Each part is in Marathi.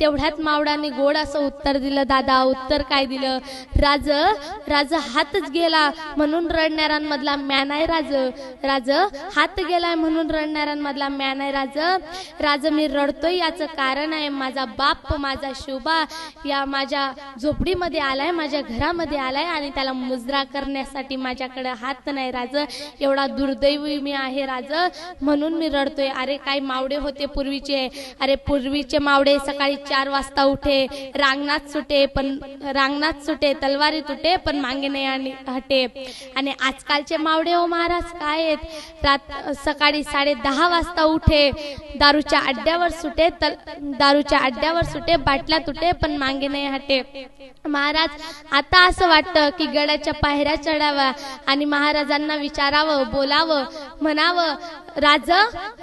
तेवढ्यात मावडाने गोड असं उत्तर दिलं दादा उत्तर काय दिलं? राज राज हातच गेला म्हणून रडणाऱ्यांमधला मॅन आहे राज. राज हात गेलाय म्हणून रडणाऱ्यांमधला मॅन आहे राज. राज मी रडतोय याचं कारण आहे माझा बाप माझा शोभा. या माझ्या झोपडीमध्ये आलाय माझ्या घरामध्ये आलाय आणि त्याला मुजरा करण्यासाठी माझ्याकडे हात नाही राज. एवढा दुर्दैवी मी आहे राज. म्हणून मी रडतोय. अरे काय मावडे होते पूर्वीचे. अरे पूर्वीचे मावडे सकाळी चार वाजता उठे रांगणात सुटे पण रांगणात सुटे तलवारी तुटे पण मागे नाही आणि हटे. आणि आजकालचे मावडे हो महाराज काय आहेत? रात सकाळी साडे दहा वाजता उठे दारूच्या अड्ड्यावर सुटे तल दारूच्या अड्ड्यावर सुटे बाटल्या तुटे पण मागे नाही हटे. महाराज आता असं वाटतं की गडाच्या पायऱ्या चढाव्या आणि महाराजांना विचारावं बोलावं म्हणावं राज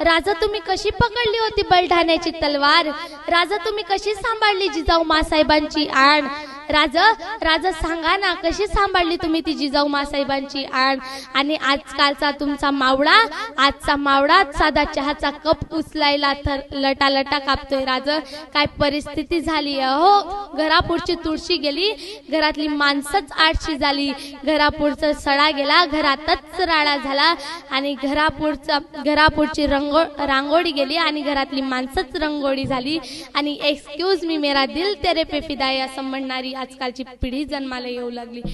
राजा तुम्ही कशी पकडली होती बलढाण्याची तलवार? राजा तुम्ही कशी सांभाळली जिजाऊ मासाहेबांची आण? राज राजा सांगा ना कशी सांभाळली तुम्ही ती जिजाऊ मासाहेबांची आण? आणि आजकालचा तुमचा मावळा आजचा मावळा साधा चहाचा कप उचलायला थर लटा लटा कापतोय राज. काय परिस्थिती झाली हो घरापुढची तुळशी गेली घरातली माणसंच आठशी झाली. घरापुढचा सडा गेला घरातच राडा झाला. आणि घरापुढचा घरापुढची रंगो रांगोळी गेली आणि घरातली माणसंच रंगोळी झाली. आणि एक्सक्यूज मी मेरा दिल तेरे पे फिदा असं म्हणणारी आजकालची पिढी जन्माला येऊ लागली.